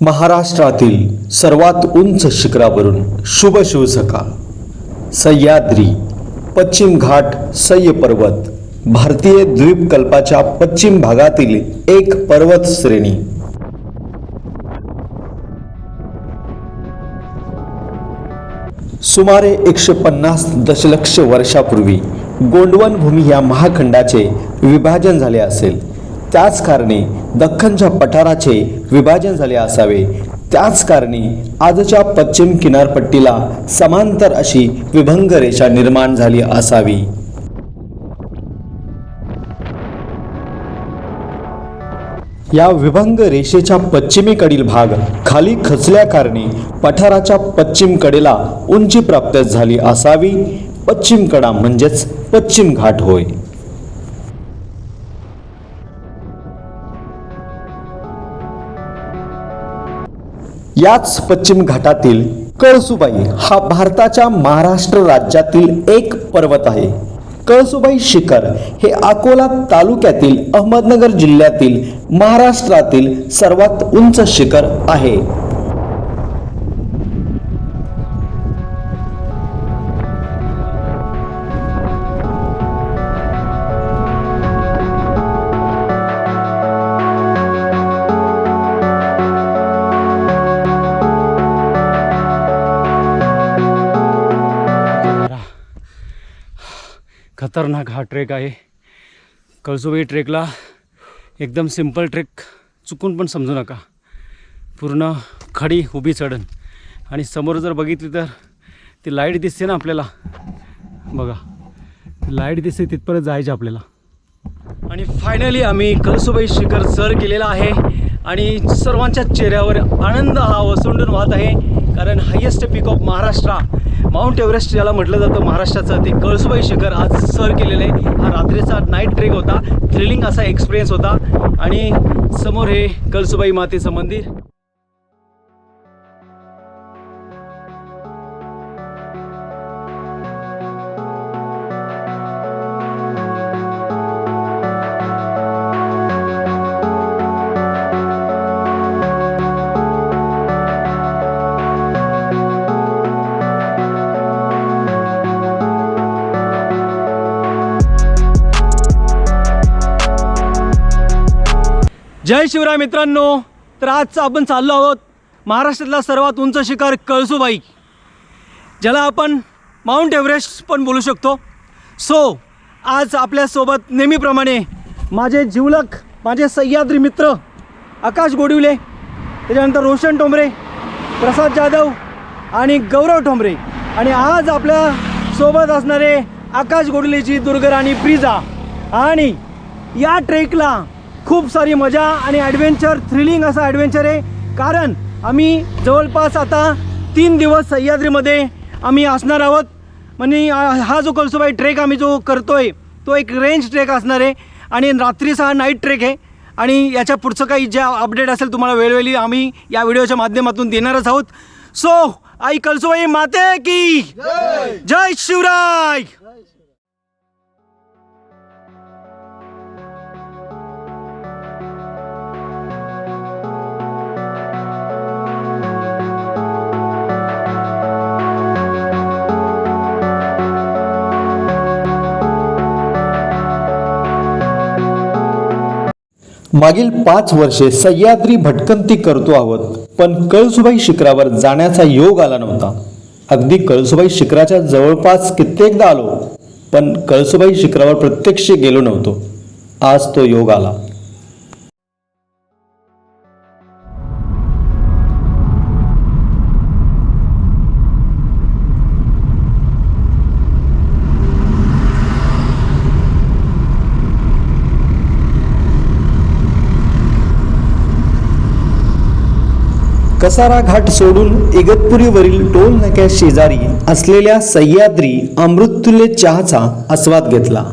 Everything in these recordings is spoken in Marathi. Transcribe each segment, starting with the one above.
महाराष्ट्रातील सर्वात उंच शिखरावरून शुभ शिव सकाळ सह्याद्री पश्चिम घाट सह्य पर्वत भारतीय द्वीपकल्पाच्या पश्चिम भागातील एक पर्वत श्रेणी. सुमारे एकशे पन्नास दशलक्ष वर्षापूर्वी गोंडवन भूमी या महाखंडाचे विभाजन झाले असेल. त्याच कारणे दख्खनच्या पठाराचे विभाजन झाले असावे. त्याच कारणी आजच्या पश्चिम किनारपट्टीला समांतर अशी विभंग रेषा निर्माण झाली असावी. या विभंग रेषेच्या पश्चिमेकडील भाग खाली खचल्या कारणे पठाराच्या पश्चिम कडेला उंची प्राप्त झाली असावी. पश्चिम कडा म्हणजेच पश्चिम घाट होय. याच पश्चिम घाटातील कळसुबाई हा भारताच्या महाराष्ट्र राज्यातील एक पर्वत आहे. कळसुबाई शिखर हे अकोला तालुक्यातील अहमदनगर जिल्ह्यातील महाराष्ट्रातील सर्वात उंच शिखर आहे. खतरनाक हा ट्रेक आहे. कळसुबाई ट्रेकला एकदम सिंपल ट्रेक चुकून पण समजू नका. पूर्ण खडी उभी चढण. आणि समोर जर बघितली तर ती लाइट दिसते ना आपल्याला. बघा लाइट दिसते तिथपर्यंत जायचे आपल्याला. आणि फायनली आम्ही कळसुबाई शिखर सर केलेला आहे. आणि सर्वांच्या चेहऱ्यावर आनंद हा वसंडून वाहत आहे. कारण highest peak of Maharashtra. Mount Everest ज्याला म्हटलं जातं महाराष्ट्राचं ते कळसुबाई शिखर आज सर केलेलं आहे. हा रात्रीचा नाईट ट्रेक होता. थ्रिलिंग असा एक्सपिरियन्स होता. आणि समोर हे कळसुबाई मातेचं मंदिर. जय शिवराय मित्रांनो तर आज आपण चाललो आहोत महाराष्ट्रातला सर्वात उंच शिखर कळसूबाई ज्याला आपण माउंट एव्हरेस्ट पण बोलू शकतो. सो आज आपल्यासोबत नेहमीप्रमाणे माझे जिवलक माझे सह्याद्री मित्र आकाश गोडिवले त्याच्यानंतर रोशन टोंबरे प्रसाद जाधव आणि गौरव ठोंबरे. आणि आज आपल्यासोबत असणारे आकाश गोडलेची दुर्गराणी प्रिजा आणि या ट्रेकला खूप सारी मजा आणि ॲडव्हेंचर थ्रिलिंग असा ॲडव्हेंचर आहे. कारण आम्ही जवळपास आता तीन दिवस सह्याद्रीमध्ये आम्ही असणार आहोत. म्हणजे हा जो कळसुबाई ट्रेक आम्ही जो करतो आहे तो एक रेंज ट्रेक असणार आहे. आणि रात्रीचा हा नाईट ट्रेक आहे. आणि याच्या पुढचं काही ज्या अपडेट असेल तुम्हाला वेळोवेळी आम्ही या व्हिडिओच्या माध्यमातून देणारच आहोत. सो आई कळसुबाई माते की! जय शिवराय! मागील पाच वर्षे सह्याद्री भटकंती करतो आहोत. पण कळसुबाई शिखरावर जाण्याचा योग आला नव्हता. अगदी कळसुबाई शिखराच्या जवळपास कित्येकदा आलो पण कळसुबाई शिखरावर प्रत्यक्ष गेलो नव्हतो. आज तो योग आला. कसारा घाट सोडून इगतपुरीवरील टोल नाक्या शेजारी असलेल्या सह्याद्री अमृततुल्य चहाचा आस्वाद घेतला.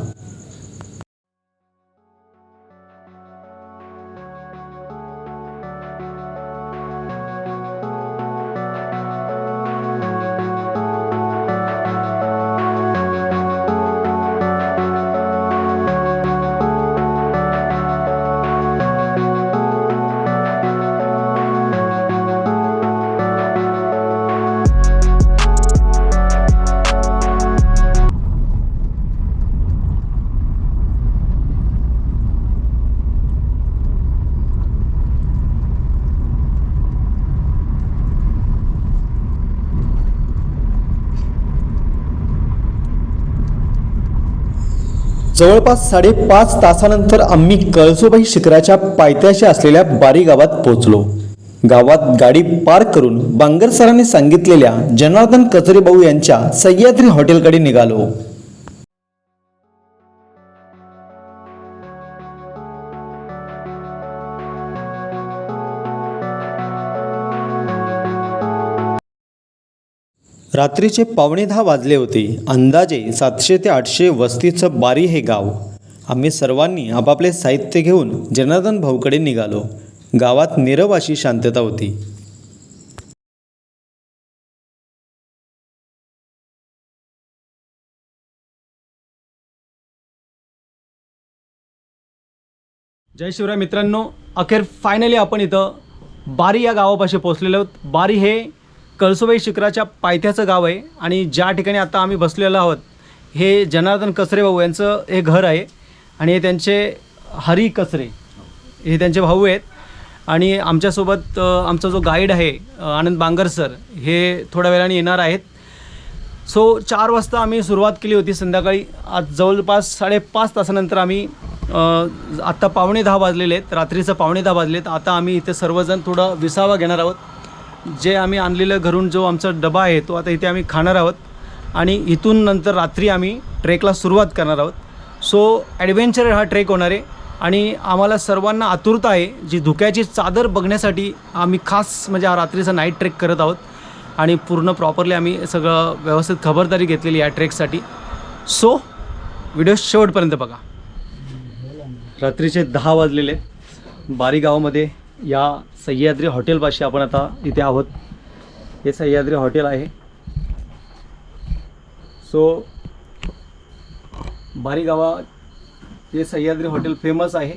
जवळपास साडेपाच तासानंतर आम्ही कळसोबाई शिखराच्या पायथ्याशी असलेल्या बारी गावात पोहोचलो. गावात गाडी पार्क करून बांगर सरांनी सांगितलेल्या जनार्दन कचरेभाऊ यांच्या सह्याद्री हॉटेलकडे निघालो. रात्रीचे पावणे दहा वाजले होते. अंदाजे सातशे ते आठशे वस्तीचं बारी हे गाव. आम्ही सर्वांनी आपापले साहित्य घेऊन जनार्दन भाऊकडे निघालो. गावात नीरव अशी शांतता होती. जय शिवराय मित्रांनो अखेर फायनली आपण इथं बारी या गावापाशी पोहोचलेलो आहोत. बारी हे कळसुबाई शिखराच्या पायथ्याचं गाव आहे आणि ज्या ठिकाणी आता आम्ही बसलेलो आहोत हे जनार्दन कचरे भाऊ यांचं हे घर आहे आणि हे त्यांचे हरी कचरे हे त्यांचे भाऊ आहेत. आणि आमच्यासोबत आमचा जो गाईड आहे आनंद बांगर सर हे थोड्या वेळाने येणार आहेत. सो चार वाजता आम्ही सुरुवात केली होती संध्याकाळी. आज जवळपास साडेपाच तासानंतर आम्ही आत्ता पावणे दहा वाजलेले आहेत रात्रीचं पावणे दहा वाजले आहेत आता आम्ही इथे सर्वजण थोडं विसावा घेणार आहोत. जे आम्ही आणलेलं घरून जो आमचा डबा आहे तो आता इथे आम्ही खाणार आहोत. आणि इथून नंतर रात्री आम्ही ट्रेकला सुरुवात करणार आहोत. सो ॲडव्हेंचर हा ट्रेक होणार आहे. आणि आम्हाला सर्वांना आतुरता आहे जी धुक्याची चादर बघण्यासाठी आम्ही खास म्हणजे हा रात्रीचा नाईट ट्रेक करत आहोत. आणि पूर्ण प्रॉपरली आम्ही सगळं व्यवस्थित खबरदारी घेतलेली या ट्रेकसाठी सो व्हिडिओ शेवटपर्यंत बघा. रात्रीचे दहा वाजलेले. बारी गावामध्ये या सह्याद्री हॉटेलपाशी आपण आता इथे आहोत. हे सह्याद्री हॉटेल आहे. सो बारीगावा हे सह्याद्री हॉटेल फेमस आहे.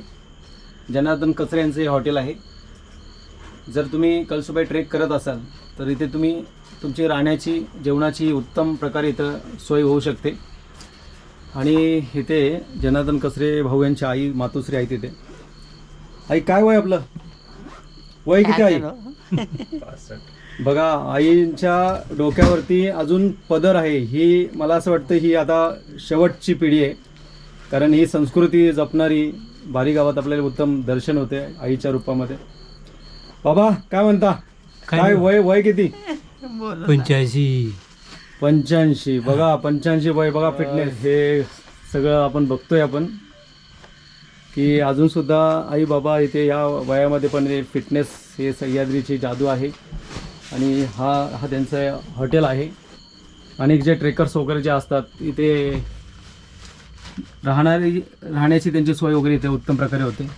जनार्दन कचरे यांचं हे हॉटेल आहे. जर तुम्ही कलसुबाई ट्रेक करत असाल तर इथे तुम्ही तुमची राहण्याची जेवणाची उत्तम प्रकारे इथं सोय होऊ शकते. आणि इथे जनार्दन कचरे भाऊ यांची आई मातोश्री आहे तिथे आई काय वय आपलं? वय किती आई बघा आईच्या डोक्यावरती अजून पदर आहे. ही मला असं वाटतं ही आता शेवटची पिढी आहे. कारण ही संस्कृती जपणारी बारी गावात आपल्याला उत्तम दर्शन होते आईच्या रूपामध्ये. बाबा काय म्हणता? काय वय वय किती? पंच्याऐंशी. पंच्याऐंशी. बघा पंच्याऐंशी वय बघा फिटनेस हे सगळं आपण बघतोय आपण. की अजून सुद्धा आई बाबा इथे या वयामध्ये पण फिटनेस हे सह्याद्रीची जादू आहे. आणि हा हा त्यांचं हॉटेल आहे. आणि जे ट्रेकर्स वगैरे जे असतात इथे राहणारी राहण्याची त्यांची सोय वगैरे इथे उत्तम प्रकारे होते.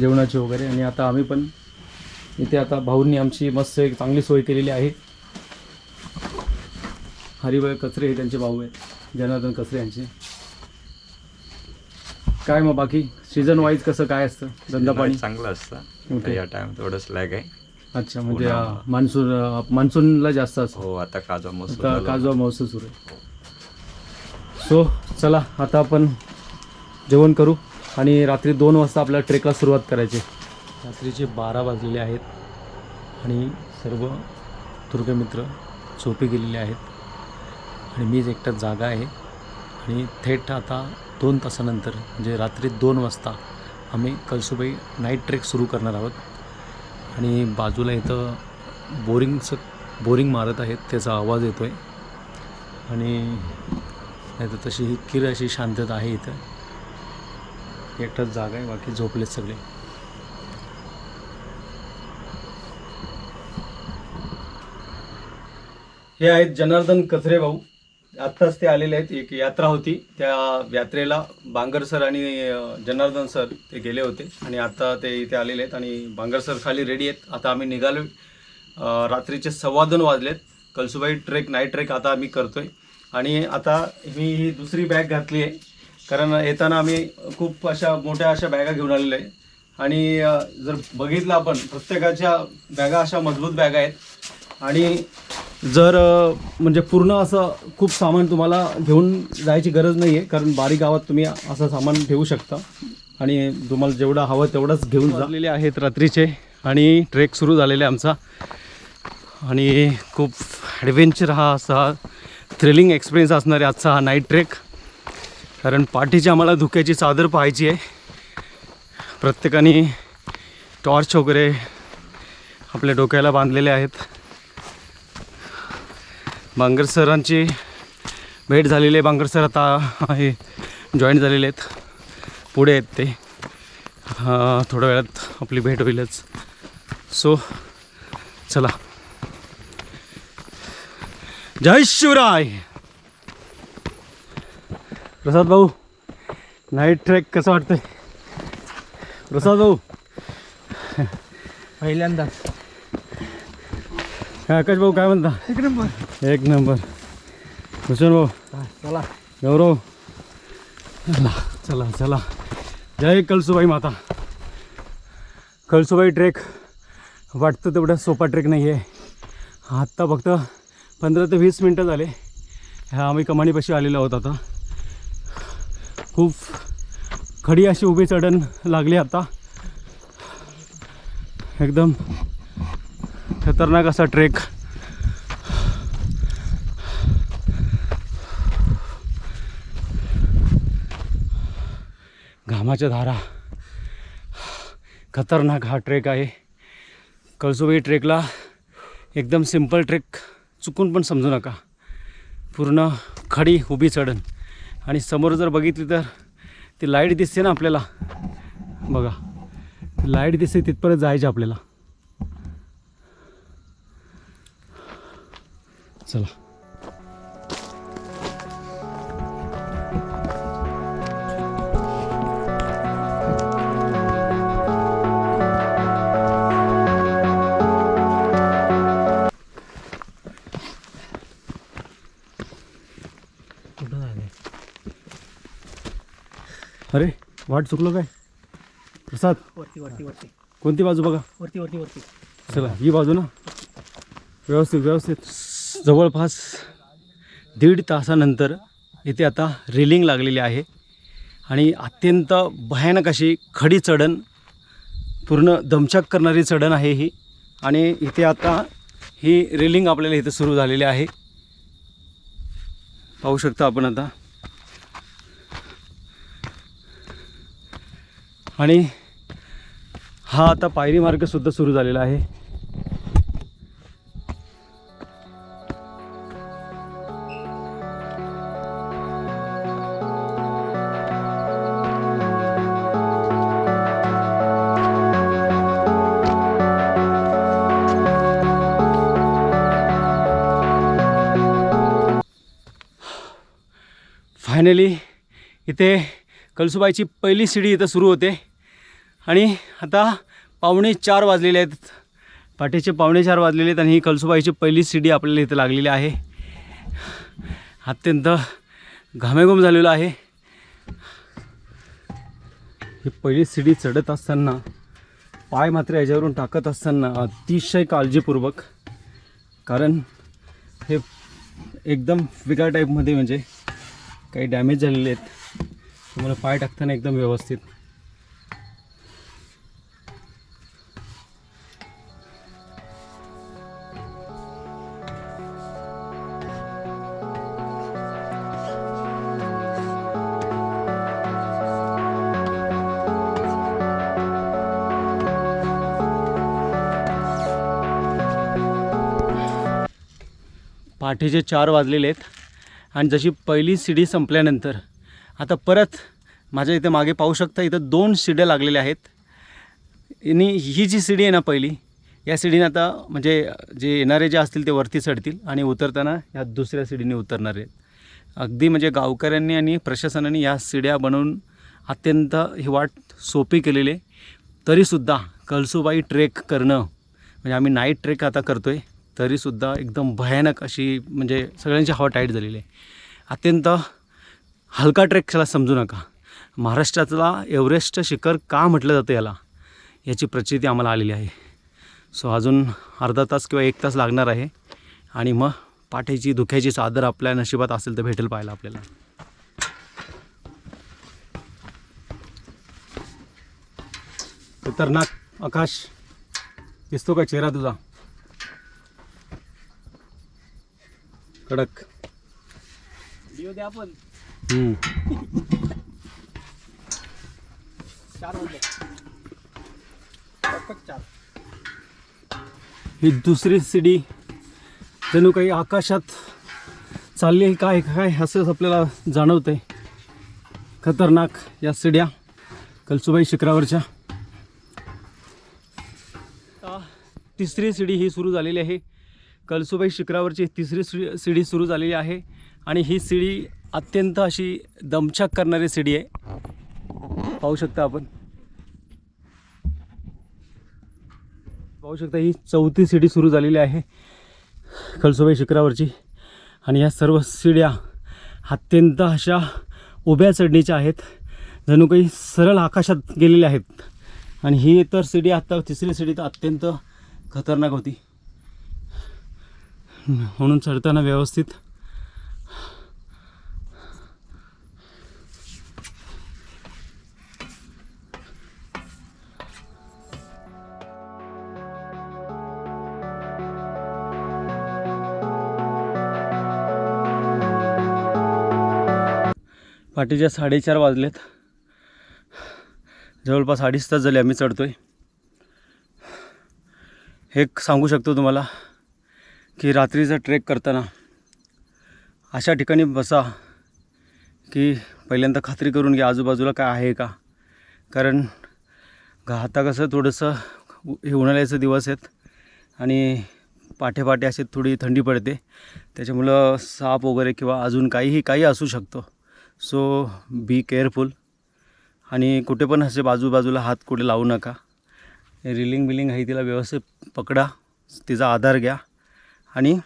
जेवणाची वगैरे. आणि आता आम्ही पण इथे आता भाऊंनी आमची मस्त एक चांगली सोय केलेली आहे. हरिभाई कचरे हे त्यांचे भाऊ आहेत. जनार्दन कचरे यांचे. काय मग बाकी? सीझन वाईज कसं काय असतं? धंदा पाणी? चांगलं असतं. Okay. या टाइम थोडंच लॅग आहे. अच्छा म्हणजे. मान्सून मान्सूनला जास्त असतं. हो आता काजवा आता झाला. काजवा महोत्सव सुरू आहे. सो चला आता आपण जेवण करू. आणि रात्री दोन वाजता आपल्या ट्रेकला सुरुवात करायची. रात्रीचे बारा वाजलेले आहेत. आणि सर्व दुर्गमित्र झोपे गेलेले आहेत. आणि मीच एकटा जागा आहे. आणि थेट आता दोन तासानंतर म्हणजे रात्री दोन वाजता आम्ही कलसुबाई नाईट ट्रेक सुरू करणार आहोत. आणि बाजूला इथं बोरिंगचं बोरिंग मारत आहेत त्याचा आवाज येतो आहे आणि नाही तर तशी ही किर अशी शांतता आहे इथं. एकटाच जागा आहे बाकी झोपलेत सगळे. हे आहेत जनार्दन कचरे भाऊ. आत्ताच ते आलेले आहेत. एक यात्रा होती. त्या यात्रेला बांगर सर आणि जनार्दन सर ते गेले होते आणि आता ते इथे आलेले आहेत आणि बांगर सर खाली रेडी आहेत. आता आम्ही निघालो. रात्रीचे सव्वा दोन वाजलेत. कलसुबाई ट्रेक नाईट ट्रेक आता आम्ही करतोय. आणि आता मी ही दुसरी बॅग घातली आहे. कारण येताना आम्ही खूप अशा मोठ्या अशा बॅगा घेऊन आलेलो आहे. आणि जर बघितलं आपण प्रत्येकाच्या बॅगा अशा मजबूत बॅगा आहेत. आणि जर म्हणजे पूर्ण असं खूप सामान तुम्हाला घेऊन जायची गरज नाही आहे कारण बारीक गावात तुम्ही असं सामान ठेवू शकता. आणि तुम्हाला जेवढं हवं तेवढंच घेऊन झालेले आहेत रात्रीचे आणि ट्रेक सुरू झालेला आहे आमचा. आणि खूप ॲडव्हेंचर हा असा थ्रिलिंग एक्सपिरियन्स असणार आहे आजचा हा नाईट ट्रेक कारण पाठीची आम्हाला धुक्याची चादर पाहायची आहे. प्रत्येकाने टॉर्च वगैरे आपल्या डोक्याला बांधलेले आहेत. बांगर सरांची भेट झालेली आहे. बांगर सर आता हे जॉईन झालेले आहेत. पुढे आहेत ते. थोड्या वेळात आपली भेट होईलच. सो चला. जय शिवराय! प्रसाद भाऊ नाईट ट्रेक कसं वाटतंय? प्रसाद भाऊ. पहिल्यांदा काय आकाश भाऊ काय म्हणता? एक नंबर. एक नंबर. भूषण भाऊ चला. गौरव. चला. चला चला. जय कळसुबाई माता. कळसुबाई ट्रेक. वाटतं तेवढा सोपा ट्रेक नाही आहे आत्ता फक्त पंधरा ते वीस मिनटं झाले. ह्या आम्ही कमानीपाशी आलेलो आहोत आता. खूप खडी अशी उभी चढण लागली आता. एकदम खतरनाक असा ट्रेक. घामाच्या धारा. खतरनाक हा ट्रेक आहे. कळसुबाई ट्रेकला एकदम सिंपल ट्रेक चुकून पण समजू नका. पूर्ण खडी उभी चढण. आणि समोर जर बघितली तर ती लाइट दिसते ना आपल्याला? बघा. लाइट दिसते तिथपर्यंत जायचे आपल्याला. चला. अरे वाट चुकलो काय? प्रसाद वरती वरती वरती. कोणती बाजू बघा? वरती वरती वरती. चला ही बाजू ना. व्यवस्थित व्यवस्थित. जवळपास दीड तासानंतर इथे आता रेलिंग लागलेली आहे आणि अत्यंत भयानक अशी खडी चढण पूर्ण दमछाक करणारी चढण आहे ही. आणि इथे आता ही रेलिंग आपल्याला इथे सुरू झालेली आहे. पाहू शकता आपण आता. आणि हा आता पायरी मार्गसुद्धा सुरू झालेला आहे. फायनली इथे कलसुबाईची पहिली शिडी इथं सुरू होते. आणि आता पावणे चार वाजलेले आहेत. पाठीचे पावणे चार वाजलेले आहेत आणि ही कलसुबाईची पहिली शिडी आपल्याला इथं लागलेली आहे. अत्यंत घामेघूम झालेलं आहे. ही पहिली शिडी चढत असताना पाय मात्र याच्यावरून टाकत असताना अतिशय काळजीपूर्वक कारण हे एकदम फिका टाईपमध्ये म्हणजे काही डॅमेज झालेले आहेत. तुम्हाला पाय टाकताना एकदम व्यवस्थित. पहाटेचे चार वाजलेले आहेत. आणि जशी पहिली शिडी संपल्यानंतर आता परत माझ्या इथे मागे पाहू शकता इथं दोन शिड्या लागलेल्या आहेत. आणि ही जी शिडी आहे ना पहिली या शिडीने आता म्हणजे जे येणारे जे असतील ते वरती चढतील आणि उतरताना या दुसऱ्या शिडीने उतरणार आहेत. अगदी म्हणजे गावकऱ्यांनी आणि प्रशासनाने या शिड्या बनवून अत्यंत ही वाट सोपी केलेली आहे. तरीसुद्धा कळसुबाई ट्रेक करणं म्हणजे आम्ही नाईट ट्रेक आता करतो आहे तरीसुद्धा एकदम भयानक अशी म्हणजे सगळ्यांची हवा टाईट झालेली आहे. अत्यंत हलका ट्रेक त्याला समजू नका. महाराष्ट्रातला एव्हरेस्ट शिखर का म्हटलं जातं याला? याची प्रचिती आम्हाला आलेली आहे. सो अजून अर्धा तास किंवा एक तास लागणार आहे. आणि मग पाठीची दुख्याची चादर आपल्या नशिबात असेल तर भेटेल पाहायला आपल्याला. खतरनाक आकाश. दिसतो का चेहरा तुझा? कडक. द्या पण. ही दुसरी सिडी जणू काही आकाशात चालली आहे काय काय असंच आपल्याला जाणवतं आहे खतरनाक या सिड्या कलसुबाई शिखरावरच्या तिसरी सिडी ही सुरू झालेली आहे. कलसुबाई शिखरावरची तिसरी सीडी सिडी सुरू झालेली आहे. आणि ही सिडी अत्यंत अशी दमछाक करणारी सिडी आहे. पाहू शकता आपण. पाहू शकता ही चौथी सीडी सुरू झालेली आहे कळसुबाई शिखरावरची. आणि या सर्व सिड्या अत्यंत अशा उभ्या चढणीच्या आहेत. जणू काही सरळ आकाशात गेलेल्या आहेत. आणि ही तर सिडी आत्ता तिसरी सिडी तर अत्यंत खतरनाक होती. म्हणून चढताना व्यवस्थित. पाठीच्या साडेचार वाजलेत. जवळपास अडीच तास झाले आम्ही चढतोय. हे सांगू शकतो तुम्हाला. की रात्रीचा ट्रेक करताना अशा ठिकाणी बसा की पहिल्यांदा खात्री करून घ्या आजूबाजूला काय आहे का. कारण आता कसं थोडंसं हे उन्हाळ्याचे दिवस आहेत आणि पाठे पाठे असे थोडी थंडी पडते. त्याच्यामुळं साप वगैरे किंवा अजून काहीही काही असू शकतो. सो बी केअरफुल आणि कुठे पण असे बाजूबाजूला हात कुठे लावू नका. रिलिंग बिलिंग आहे तिला व्यवस्थित पकडा. तिचा आधार घ्या. आणि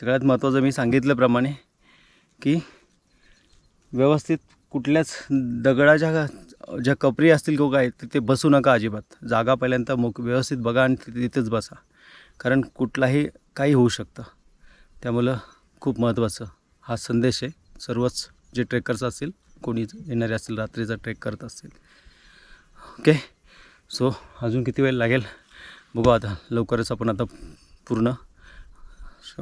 सगळ्यात महत्त्वाचं मी सांगितल्याप्रमाणे की व्यवस्थित कुठल्याच दगडाच्या ज्या कपरी असतील किंवा काय तिथे बसू नका अजिबात. जागा पहिल्यांदा मोक व्यवस्थित बघा आणि तिथे तिथेच बसा. कारण कुठलाही काही होऊ शकतं. त्यामुळं खूप महत्त्वाचं हा संदेश आहे. सर्वच जे ट्रेकर्स असतील कोणी येणारे असतील रात्रीचा ट्रेक करत असतील. ओके सो अजून किती वेळ लागेल? बघू आता. लवकरच आपण आता पूर्ण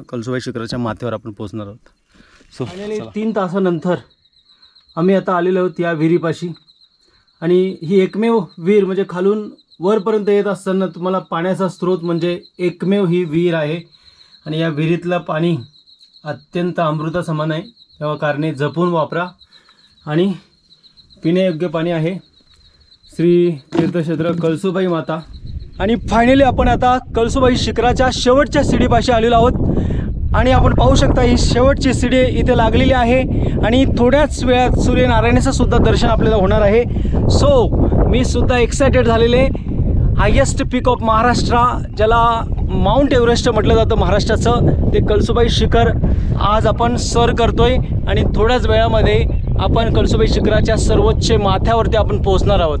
कलसुबाई शिखराच्या माथ्यावर आपण पोहोचणार आहोत. सो तीन तासानंतर आम्ही आता आलेलो आहोत या विहिरीपाशी. आणि ही एकमेव विहीर म्हणजे खालून वरपर्यंत येत असताना तुम्हाला पाण्याचा स्रोत म्हणजे एकमेव ही विहीर आहे. आणि या विहिरीतलं पाणी अत्यंत अमृता समान आहे. तेव्हा कारणे जपून वापरा. आणि पिण्यायोग्य पाणी आहे. श्री तीर्थक्षेत्र कळसुबाई माता. आणि फायनली आपण आता कळसुबाई शिखराच्या शेवटच्या सिडीपाशी आलेलो आहोत. आणि आपण पाहू शकता ही शेवटची सिडी इथे लागलेली आहे आणि थोड्याच वेळात सूर्यनारायणाचं सुद्धा दर्शन आपल्याला होणार आहे. सो मी सुद्धा एक्सायटेड झालेले. हायेस्ट पीक ऑफ महाराष्ट्र ज्याला माउंट एव्हरेस्ट म्हटलं जातं महाराष्ट्राचं ते कळसुबाई शिखर आज आपण सर करतोय आणि थोड्याच वेळामध्ये आपण कळसुबाई शिखराच्या सर्वोच्च माथ्यावरती आपण पोहोचणार आहोत.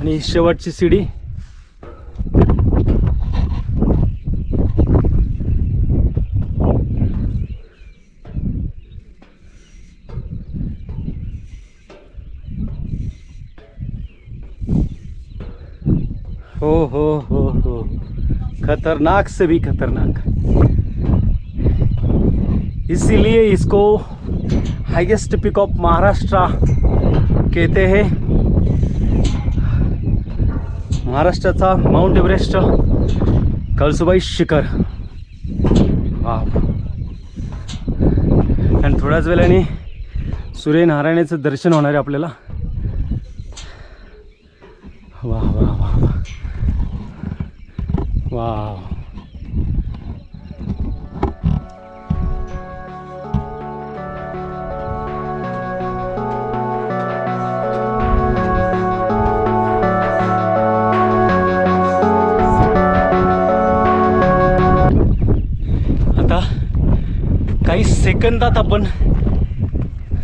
आणि शेवटची सिडी. हो हो हो हो. खतरनाक से भी खतरनाक. इसीलिए इसको हाईएस्ट पिक ऑफ महाराष्ट्र कहते हैं. महाराष्ट्राचा माउंट एव्हरेस्ट कळसुबाई शिखर. आणि थोड्याच वेळाने सूर्यनारायणाचं दर्शन होणार आहे आपल्याला. सेकंदात आपण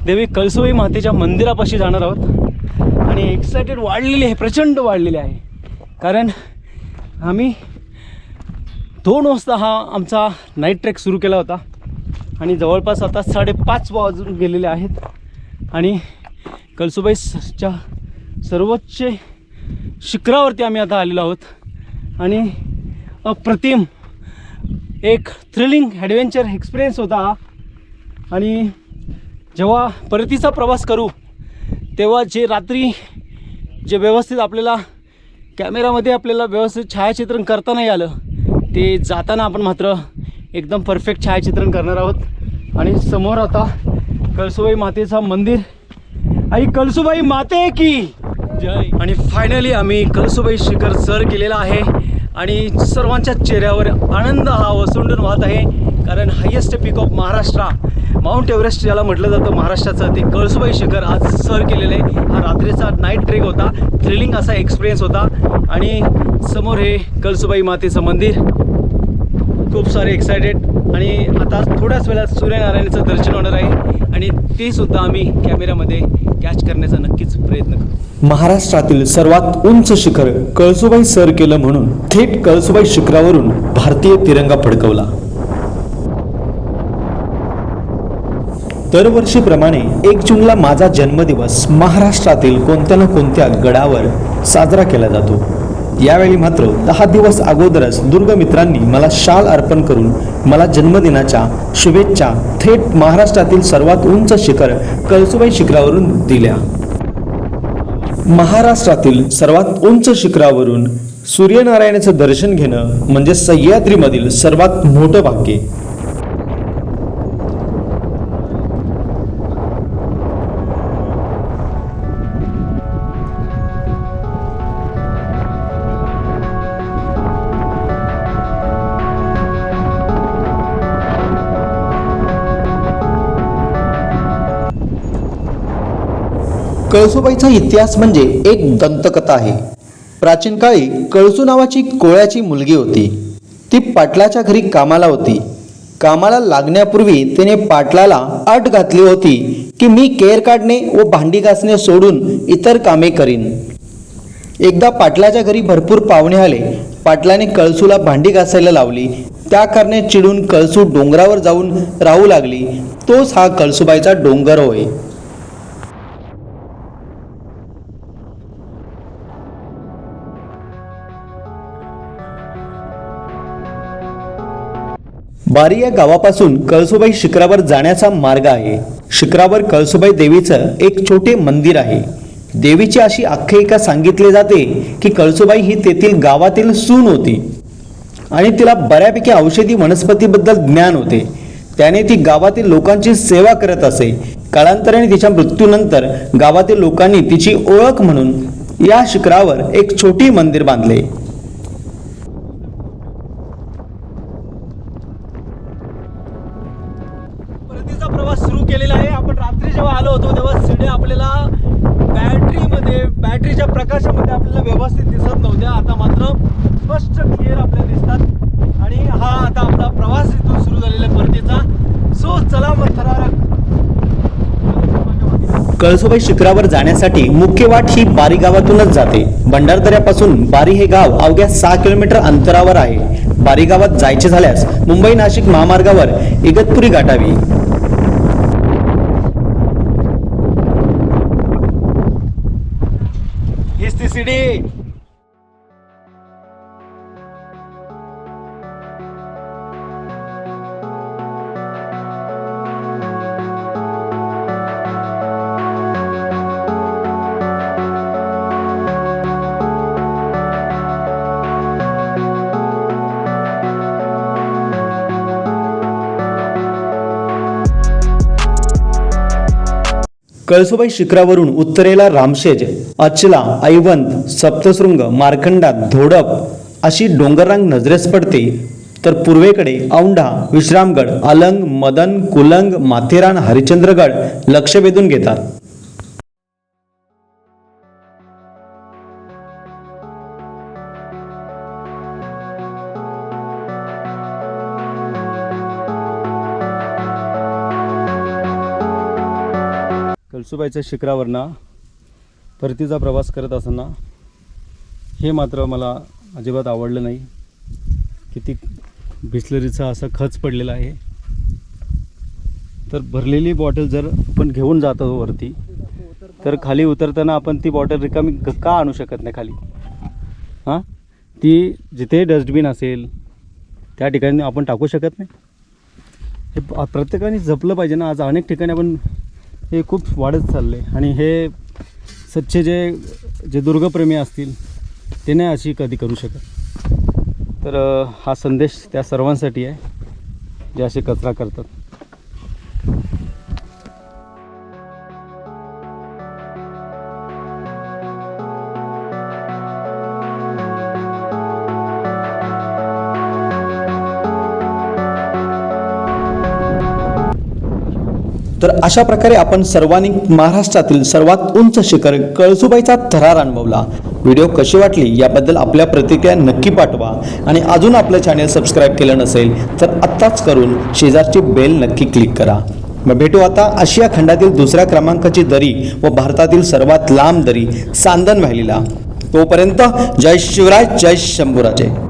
देवी कळसुबाई मातेच्या मंदिरापाशी जाणार आहोत. आणि एक्सायटेड वाढलेली आहे प्रचंड वाढलेली आहे. कारण आम्ही दोन वाजता हा आमचा नाईट ट्रेक सुरू केला होता. आणि जवळपास आता साडेपाच वाजून गेलेले आहेत. आणि कळसुबाईच्या सर्वोच्च शिखरावरती आम्ही आता आलेलो आहोत. आणि अप्रतिम एक थ्रिलिंग ॲडव्हेंचर एक्सपिरियन्स होता हा. आणि जेव्हा परतीचा प्रवास करू तेव्हा जे रात्री जे व्यवस्थित आपल्याला कॅमेरामध्ये आपल्याला व्यवस्थित छायाचित्रण करता नाही आलं ते जाताना आपण मात्र एकदम परफेक्ट छायाचित्रण करणार आहोत. आणि समोर आता कळसुबाई मातेचा मंदिर. आई कळसुबाई माते की! जय. आणि फायनली आम्ही कळसुबाई शिखर सर केलेला आहे. आणि सर्वांच्या चेहऱ्यावर आनंद हा वसुंडून वाहत आहे. कारण highest peak of Maharashtra mount Everest ज्याला म्हटलं जातं महाराष्ट्राचं ते कळसुबाई शिखर आज सर केलेलं आहे. हा रात्रीचा नाईट ट्रेक होता. थ्रिलिंग असा एक्सपिरियन्स होता. आणि समोर हे कळसुबाई मातेचं मंदिर. खूप सारे एक्सायटेड आणि आता थोड्याच वेळात सूर्यनारायणाचं दर्शन होणार आहे. आणि ते सुद्धा आम्ही कॅमेऱ्यामध्ये कॅच करण्याचा नक्कीच प्रयत्न करू. महाराष्ट्रातील सर्वात उंच शिखर कळसुबाई सर केलं म्हणून थेट कळसुबाई शिखरावरून भारतीय तिरंगा फडकवला. दरवर्षीप्रमाणे एक जूनला माझा जन्मदिवस महाराष्ट्रातील कोणत्या ना कोणत्या गडावर साजरा केला जातो. यावेळी मात्र दहा दिवस अगोदरच दुर्गमित्रांनी मला शाल अर्पण करून मला जन्मदिनाच्या शुभेच्छा थेट महाराष्ट्रातील सर्वात उंच शिखर कळसुबाई शिखरावरून दिल्या. महाराष्ट्रातील सर्वात उंच शिखरावरून सूर्यनारायणाचं दर्शन घेणं म्हणजे सह्याद्रीमधील सर्वात मोठं भाग्य. कळसुबाईचा इतिहास म्हणजे एक दंतकथा आहे. प्राचीन काळी कळसू नावाची कोळ्याची मुलगी होती. ती पाटलाच्या घरी कामाला होती. कामाला लागण्यापूर्वी तिने पाटलाला अट घातली होती की मी केर काढणे व भांडी घासणे सोडून इतर कामे करीन. एकदा पाटलाच्या घरी भरपूर पाहुणे आले. पाटलाने कळसूला भांडी घासायला लावली. त्या कारणे चिडून कळसू डोंगरावर जाऊन राहू लागली. तोच हा कळसुबाईचा डोंगर होय. बारी या गावापासून कळसुबाई शिखरावर जाण्याचा मार्ग आहे. शिखरावर कळसुबाई देवीचं एक छोटे मंदिर आहे. देवीची अशी आख्यायिका सांगितली जाते की कळसुबाई ही तेथील गावातील सून होती आणि तिला बऱ्यापैकी औषधी वनस्पतीबद्दल ज्ञान होते. त्याने ती गावातील लोकांची सेवा करत असे. कालांतराने तिच्या मृत्यूनंतर गावातील लोकांनी तिची ओळख म्हणून या शिखरावर एक छोटी मंदिर बांधले. आपल्याला व्यवस्थित दिसत नव्हत्या. आता मात्र स्पष्ट क्लिअर आपल्याला दिसतात. आणि हा आता आपला प्रवास इथून सुरू झालेला आहे परतीचा. सो चला मग थरारक. कळसोबाई शिखरावर जाण्यासाठी मुख्य वाट ही बारी गावातूनच जाते. भंडारदऱ्यापासून बारी हे गाव अवघ्या सहा किलोमीटर अंतरावर आहे. बारी गावात जायचे झाल्यास मुंबई नाशिक महामार्गावर इगतपुरी गाठावी. ती सीडी. कळसुबाई शिखरावरून उत्तरेला रामशेज. अचला ऐवंत सप्तशृंग मार्कंडा धोडप अशी डोंगररांग नजरेस पडते तर पूर्वेकडे औंढा विश्रामगड अलंग मदन कुलंग माथेरान हरिश्चंद्रगड लक्ष वेधून घेतात. कलसुबाईच्या शिखरावरनं परतीचा प्रवास करत असताना हे मात्र मला अजिबात आवडलं नाही. किती बिस्लरीचा असा खच पडलेला आहे. तर भरलेली बॉटल जर आपण घेऊन जातो वरती तर खाली उतरताना आपण ती बॉटल रिकामी का आणू शकत नाही खाली? हां? ती जिथे डस्टबिन असेल त्या ठिकाणी आपण टाकू शकत नाही? हे प्रत्येकाने जपलं पाहिजे ना. आज अनेक ठिकाणी आपण हे खूप वाढत चाललं आहे आणि हे सच्चे जे जे दुर्गप्रेमी असतील ते नाही अशी कधी करू शकत तर हा संदेश त्या सर्वांसाठी आहे जे असे कचरा करतात. तर अशा प्रकारे आपण सर्वांनी महाराष्ट्रातील सर्वात उंच शिखर कळसुबाईचा थरार अनुभवला. व्हिडिओ कशी वाटली याबद्दल आपल्या प्रतिक्रिया नक्की पाठवा. आणि अजून आपलं चॅनल सबस्क्राईब केलं नसेल तर आत्ताच करून शेजारची बेल नक्की क्लिक करा. मग भेटू आता आशिया खंडातील दुसऱ्या क्रमांकाची दरी व भारतातील सर्वात लांब दरी सांदन व्हॅलीला. तोपर्यंत जय शिवराय जय शंभूराजे.